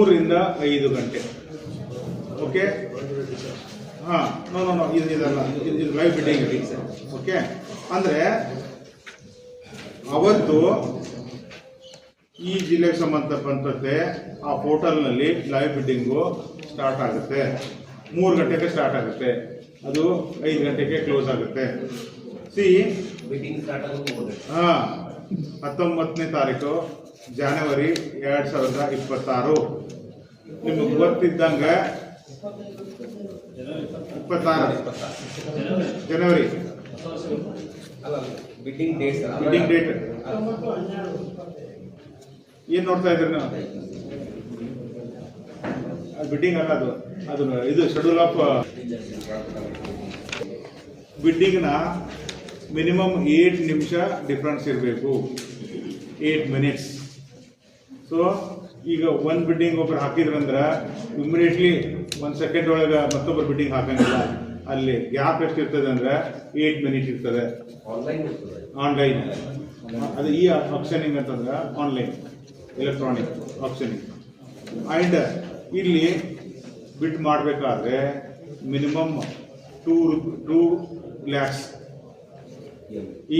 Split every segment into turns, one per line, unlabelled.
ಮೂರರಿಂದ ಐದು ಗಂಟೆ. ಓಕೆ ಹಾಂ ನೋ ನೋ ನೋ ಇದು ಇದಲ್ಲ. ಇದು ಇದು ಲೈವ್ ಬಿಟ್ಟಿಂಗ್ ಓಕೆ ಅಂದರೆ ಅವತ್ತು ಈ ಜಿಲ್ಲೆಗೆ ಸಂಬಂಧಪಟ್ಟಂತೆ ಆ ಪೋರ್ಟಲ್ನಲ್ಲಿ ಲೈವ್ ಬಿಡ್ಡಿಂಗು ಸ್ಟಾರ್ಟ್ ಆಗುತ್ತೆ. ಮೂರು ಗಂಟೆಗೆ ಸ್ಟಾರ್ಟ್ ಆಗುತ್ತೆ. ಅದು ಐದು ಗಂಟೆಗೆ ಕ್ಲೋಸ್ ಆಗುತ್ತೆ. ಸಿ
ಬಿಡ್ಡಿಂಗ್ ಸ್ಟಾರ್ಟ್ ಆಗೋದು
ಹಾಂ ಹತ್ತೊಂಬತ್ತನೇ ತಾರೀಕು ಜಾನ್ವರಿ ಎರಡು ಸಾವಿರದ ಇಪ್ಪತ್ತಾರು. ನಿಮಗೆ ಗೊತ್ತಿದ್ದಂಗೆ ಇಪ್ಪತ್ತಾರು. ಜನವರಿ. ಬಿಡ್ಡಿಂಗ್ ಡೇಟ್ ಏನು ನೋಡ್ತಾ ಇದ್ರಿ ನಾವು? ಬಿಡ್ಡಿಂಗ್ ಅಲ್ಲ ಅದು. ಅದು ಇದು ಶೆಡ್ಯೂಲ್ ಆಫ್ ಬಿಡ್ಡಿಂಗ್ನ ಮಿನಿಮಮ್ ಏಟ್ ನಿಮಿಷ ಡಿಫ್ರೆನ್ಸ್ ಇರಬೇಕು. ಏಟ್ ಮಿನಿಟ್ಸ್ ಸೊ ಈಗ ಒಂದು ಬಿಡ್ಡಿಂಗ್ ಒಬ್ರು ಹಾಕಿದ್ರಂದ್ರೆ ಇಮಿಡಿಯೇಟ್ಲಿ ಒಂದು ಸೆಕೆಂಡ್ ಒಳಗೆ ಮತ್ತೊಬ್ಬರು ಬಿಡ್ಡಿಂಗ್ ಹಾಕಂಗಿಲ್ಲ. ಅಲ್ಲಿ ಗ್ಯಾಪ್ ಎಷ್ಟು ಇರ್ತದೆ ಅಂದ್ರೆ ಏಟ್ ಮಿನಿಟ್ ಇರ್ತದೆ.
ಆನ್ಲೈನ್ ಇರ್ತದೆ
ಆನ್ಲೈನ್ ಅದು ಈ ಆಪ್ಷನಿಂಗ್ ಅಂತಂದ್ರೆ ಆನ್ಲೈನ್ ಎಲೆಕ್ಟ್ರಾನಿಕ್ ಆಪ್ಷನಿಂಗ್ ಆ್ಯಂಡ್ ಇಲ್ಲಿ ಬಿಟ್ ಮಾಡಬೇಕಾದ್ರೆ ಮಿನಿಮಮ್ ಟೂ ಟೂ ಲ್ಯಾಕ್ಸ್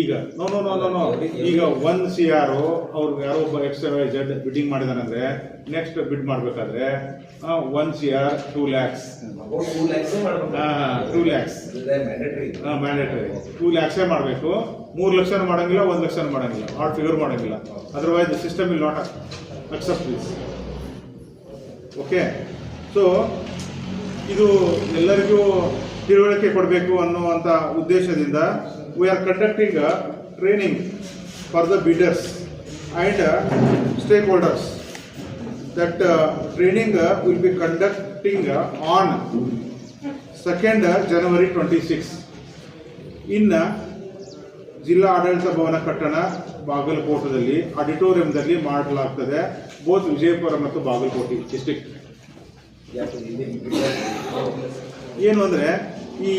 ಈಗ no no no no no ಈಗ ಒನ್ ಸಿ ಆರ್ ಅವ್ರಿಗೆ ಯಾರೋ ಒಬ್ಬ ಎಕ್ಸ್ ಜೆಡ್ ಬಿಡ್ಡಿಂಗ್ ಮಾಡಿದಾನಂದ್ರೆ ನೆಕ್ಸ್ಟ್ ಬಿಡ್ ಮಾಡಬೇಕಾದ್ರೆ one C R two lakhs
two lakhs mandatory
two ಲ್ಯಾಕ್ಸೇ ಮಾಡಬೇಕು. ಮೂರು ಲಕ್ಷ ಮಾಡಂಗಿಲ್ಲ, ಒಂದು ಲಕ್ಷ ಮಾಡಂಗಿಲ್ಲ. ಆಡ್ ಫಿಗರ್ ಮಾಡಂಗಿಲ್ಲ. Otherwise system will not accept this okay so ಇದು ಎಲ್ಲರಿಗೂ ತಿಳುವಳಿಕೆ ಕೊಡಬೇಕು ಅನ್ನುವಂಥ ಉದ್ದೇಶದಿಂದ we are conducting training for the bidders and stakeholders that training will be conducting on second January twenty six ಇನ್ನು ಜಿಲ್ಲಾ ಆಡಳಿತ ಭವನ ಕಟ್ಟಣ ಬಾಗಲಕೋಟದಲ್ಲಿ ಆಡಿಟೋರಿಯಂದಲ್ಲಿ ಮಾಡಲಾಗ್ತದೆ ಬೋತ್ ವಿಜಯಪುರ ಮತ್ತು ಬಾಗಲಕೋಟೆ ಡಿಸ್ಟಿಕ್ ಏನು ಅಂದರೆ ಈ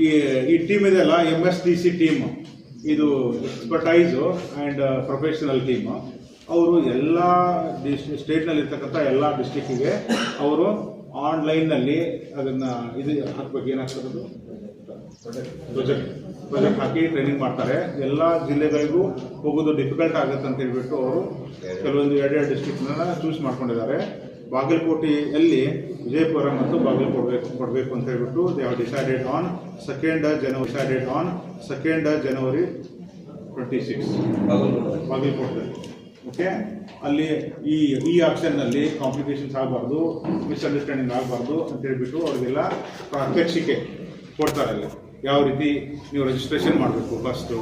ಈ- ಈ ಟೀಮ್ ಇದೆಯಲ್ಲ M S D C team ಇದು ಎಕ್ಸ್ಪರ್ಟೈಸು ಆ್ಯಂಡ್ ಪ್ರೊಫೆಷನಲ್ ಟೀಮ್ ಅವರು ಎಲ್ಲ ಡಿಸ್ ಸ್ಟೇಟ್ನಲ್ಲಿರ್ತಕ್ಕಂಥ ಎಲ್ಲ ಡಿಸ್ಟಿಕ್ಕಿಗೆ ಅವರು ಆನ್ಲೈನ್ನಲ್ಲಿ ಅದನ್ನು ಇದು ಹಾಕ್ಬೇಕು, ಏನಾಗ್ತದೆ ಪ್ರೊಜೆಕ್ಟ್ ಪ್ರೊಜೆಕ್ಟ್ ಹಾಕಿ ಟ್ರೈನಿಂಗ್ ಮಾಡ್ತಾರೆ. ಎಲ್ಲ ಜಿಲ್ಲೆಗಳಿಗೂ ಹೋಗೋದು ಡಿಫಿಕಲ್ಟ್ ಆಗುತ್ತೆ ಅಂತ ಹೇಳ್ಬಿಟ್ಟು ಅವರು ಕೆಲವೊಂದು ಎರಡೆರಡು ಡಿಸ್ಟಿಕ್ನ ಚೂಸ್ ಮಾಡ್ಕೊಂಡಿದ್ದಾರೆ. ಬಾಗಲಕೋಟೆಯಲ್ಲಿ ವಿಜಯಪುರ ಮತ್ತು ಬಾಗಲಕೋಟೆ ಕೊಡಬೇಕು ಅಂತ ಹೇಳಿಬಿಟ್ಟು they have decided on second January decided on second January twenty six ಬಾಗಲಕೋಟೆದಲ್ಲಿ okay ಅಲ್ಲಿ ಈ ಈ ಆಪ್ಷನ್ನಲ್ಲಿ ಕಾಂಪ್ಲಿಕೇಶನ್ಸ್ ಆಗಬಾರ್ದು ಮಿಸ್ಅಂಡರ್ಸ್ಟ್ಯಾಂಡಿಂಗ್ ಆಗಬಾರ್ದು ಅಂತ ಹೇಳ್ಬಿಟ್ಟು ಅವ್ರಿಗೆಲ್ಲ ಪ್ರಾತ್ಯಕ್ಷಿಕೆ ಕೊಡ್ತಾರೆ ಅಲ್ಲಿ. ಯಾವ ರೀತಿ ನೀವು ರಿಜಿಸ್ಟ್ರೇಷನ್ ಮಾಡಬೇಕು ಫಸ್ಟು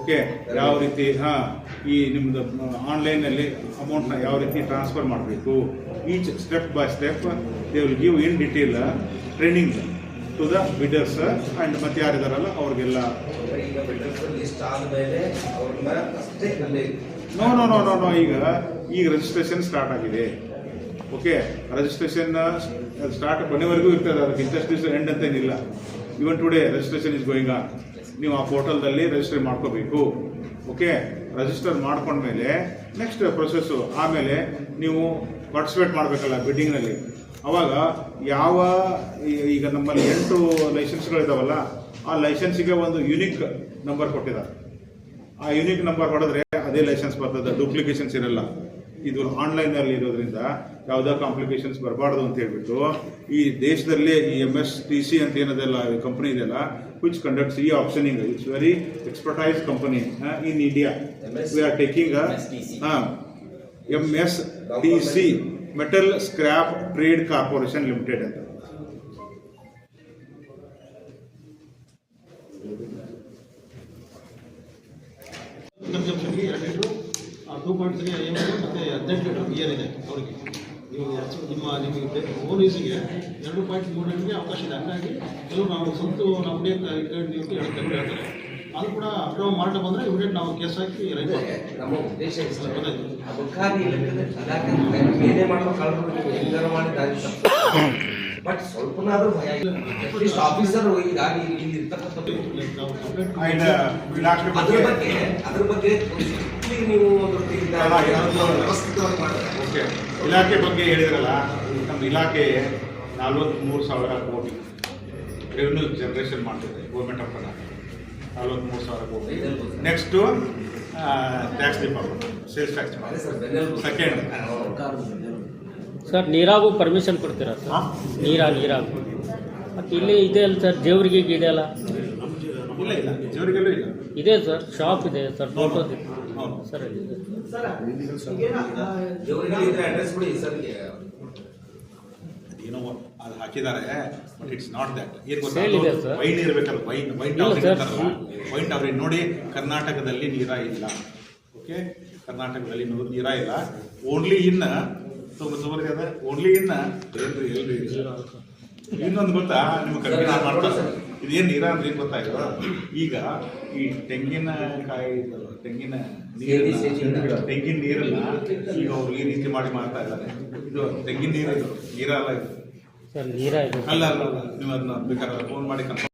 ಓಕೆ ಯಾವ ರೀತಿ, ಹಾಂ, ಈ ನಿಮ್ಮದು ಆನ್ಲೈನಲ್ಲಿ ಅಮೌಂಟ್ನ ಯಾವ ರೀತಿ ಟ್ರಾನ್ಸ್ಫರ್ ಮಾಡಬೇಕು. Each step by step they will give in detail training to the bidders and ಮತ್ತೆ ಯಾರಿದಾರಲ್ಲ, ಅವ್ರಿಗೆಲ್ಲ no no no no no ಈಗ ಈಗ ರಿಜಿಸ್ಟ್ರೇಷನ್ ಸ್ಟಾರ್ಟ್ ಆಗಿದೆ. ಓಕೆ ರಿಜಿಸ್ಟ್ರೇಷನ್ ಸ್ಟಾರ್ಟ್ ಕೊನೆವರೆಗೂ ಇರ್ತದೆ, ಅದಕ್ಕೆ ಇಂಟ್ರೆಸ್ಟ್ ದಿವಸ ಎಂಡ್ ಅಂತ ಏನಿಲ್ಲ. Even today registration is going on ನೀವು ಆ ಪೋರ್ಟಲ್ದಲ್ಲಿ ರಿಜಿಸ್ಟರ್ ಮಾಡ್ಕೋಬೇಕು. ಓಕೆ ರಿಜಿಸ್ಟರ್ ಮಾಡ್ಕೊಂಡ್ಮೇಲೆ ನೆಕ್ಸ್ಟ್ ಪ್ರೊಸೆಸ್ಸು ಆಮೇಲೆ ನೀವು ಪಾರ್ಟಿಸಿಪೇಟ್ ಮಾಡಬೇಕಲ್ಲ ಬಿಡ್ಡಿಂಗ್ನಲ್ಲಿ ಅವಾಗ ಯಾವ ಈಗ ನಮ್ಮಲ್ಲಿ ಎಂಟು ಲೈಸೆನ್ಸ್ಗಳಿದಾವಲ್ಲ ಆ ಲೈಸೆನ್ಸಿಗೆ ಒಂದು ಯುನಿಕ್ ನಂಬರ್ ಕೊಟ್ಟಿದ್ದಾರೆ. ಆ ಯುನಿಕ್ ನಂಬರ್ ಹೊಡೆದ್ರೆ ಅದೇ ಲೈಸೆನ್ಸ್ ಬರ್ತದೆ ಡೂಪ್ಲಿಕೇಶನ್ಸ್ ಇರಲ್ಲ. ಇದು ಆನ್ಲೈನಲ್ಲಿ ಇರೋದ್ರಿಂದ ಯಾವುದೇ ಕಾಂಪ್ಲಿಕೇಶನ್ಸ್ ಬರಬಾರ್ದು ಅಂತ ಹೇಳ್ಬಿಟ್ಟು ಈ ದೇಶದಲ್ಲಿ ಈ ಎಂ ಎಸ್ ಟಿ ಸಿ ಅಂತ ಏನದೆಲ್ಲ ಕಂಪನಿ ಇದೆಲ್ಲ ವಿಚ್ ಕಂಡಕ್ಟ್ಸ್ ಈ auctioning it's very expertise company in India we are taking ಹಾಂ M S T C metal scrap trade corporation limited ಅಂತ.
ಪಾಯಿಂಟ್ ಮತ್ತು ಹದಿನೆಂಟು ಇದೆ ಅವರಿಗೆ ನೀವು ನಿಮ್ಮ ನಿಮಗೆ ಓನ್ ಎರಡು ಪಾಯಿಂಟ್ ಮೂರು ಅವಕಾಶ ಇದೆ. ಹಂಗಾಗಿ ಕೆಲವು ನಾವು ಸ್ವಂತ ನಾವು ಕುಡಿಯೋಕ್ಕೆ ನೀವು ಹೇಳ್ತಾರೆ. ಅದು ಕೂಡ ಅಕ್ರಮ ಮಾರಾಟ ಬಂದರೆ ಇಮಿಡಿಯೇಟ್ ನಾವು ಕೇಸ್ ಹಾಕಿ ರೈತ
ನಮ್ಮ ಉದ್ದೇಶ ಅಬಕಾರಿ ಇಲಾಖೆ ಇಲಾಖೆ ಏನೇ ಮಾಡೋ ಕಳ್ರು ನೀವು ಹೆಂಗಾರ ಮಾಡಿ ದಾರಿ ಬಟ್ ಸ್ವಲ್ಪನಾದ್ರೂ ಭಯ ಅಟ್ಲೀಸ್ಟ್ ಆಫೀಸರ್ ಇಲ್ಲಿ ಇರ್ತಕ್ಕಂಥ ಅದ್ರ
ಬಗ್ಗೆ?
ಅದ್ರ ಬಗ್ಗೆ ನೀವು ಮಾಡ್ಬೇಕು
ಅಷ್ಟೇ ಇಲಾಖೆ ಬಗ್ಗೆ ಹೇಳಿದ್ರಲ್ಲ ನಮ್ಮ ಇಲಾಖೆ ನಲ್ವತ್ತ್ಮೂರು ಸಾವಿರ ಕೋಟಿ ರೆವಿನ್ಯೂ ಜನರೇಷನ್ ಮಾಡ್ತಿದೆ ಗೌರ್ಮೆಂಟ್ ಆಫ್ ಕರ್ನಾಟಕ ನಲ್ವತ್ತ್ಮೂರು ಸಾವಿರ ಕೋಟಿ. Next tax department sales tax
sir
second.
Sir ನೀರಾಗೂ permission ಕೊಡ್ತೀರಾ ಸರ್? ನೀರಾ ನೀರಾಗೂ. ಮತ್ತು ಇಲ್ಲಿ ಇದೆ ಅಲ್ಲ ಸರ್ ಜೇವ್ರಿಗೆ ಇದೆ ಅಲ್ಲ
ಇಲ್ಲ. ಇಲ್ಲ ಇಲ್ಲ.
ಇದೆ ಸರ್ ಶಾಪ್ ಇದೆ ಸರ್ ಫೋಟೋಸ್
ಹೌದು.
ಸರ್ ಇದೆ
ದೇವರಿಗೆ ಇದ್ರೆ ಅಡ್ರೆಸ್ ಬಿಡಿ ಸರ್ಗೆ
ಏನೋ ಅದು ಹಾಕಿದ್ದಾರೆ ಬಟ್ ಇಟ್ಸ್ ನಾಟ್ ದಟ್ ಏನು ಗೊತ್ತಾ. ವೈನ್ ಇರಬೇಕಲ್ಲ ವೈನ್ ವೈನ್ ವೈನ್ ಟವರಿಂಗ್ ನೋಡಿ ಕರ್ನಾಟಕದಲ್ಲಿ ನೀರ ಇಲ್ಲ. ಓಕೆ ಕರ್ನಾಟಕದಲ್ಲಿ ನೀರ ಇಲ್ಲ. ಓನ್ಲಿ ಇನ್ನ ತುಂಬ ಅದ ಓನ್ಲಿ ಇನ್ನ ಎಲ್ರಿ? ಇನ್ನೊಂದು ಗೊತ್ತಾ? ನಿಮ್ಗೆ ಕಡಿಮೆ
Sir,
ಮಾಡ್ತಾರೆ. ಇದೇನು ನೀರ ಅಂದ್ರೆ ಏನು ಗೊತ್ತಾಯ್ತು ಈಗ? ಈ ತೆಂಗಿನಕಾಯಿ ಕಾಯಿ ತೆಂಗಿನ ನೀರನ್ನ ತೆಂಗಿನ ನೀರನ್ನ ಈಗ ಅವ್ರು ಈ ರೀತಿ ಮಾಡಿ ಮಾಡ್ತಾ ಇದ್ದಾರೆ. ಇದು ತೆಂಗಿನ ನೀರು ಇದು. ನೀರಲ್ಲ ಇದು.
ಸರ್ ನೀರ
ಅಲ್ಲ ಅಲ್ಲ ನೀವು ಅದನ್ನ ಬೇಕಾದ್ರೆ ಫೋನ್ ಮಾಡಿ ಕನ್ಫರ್ಮ್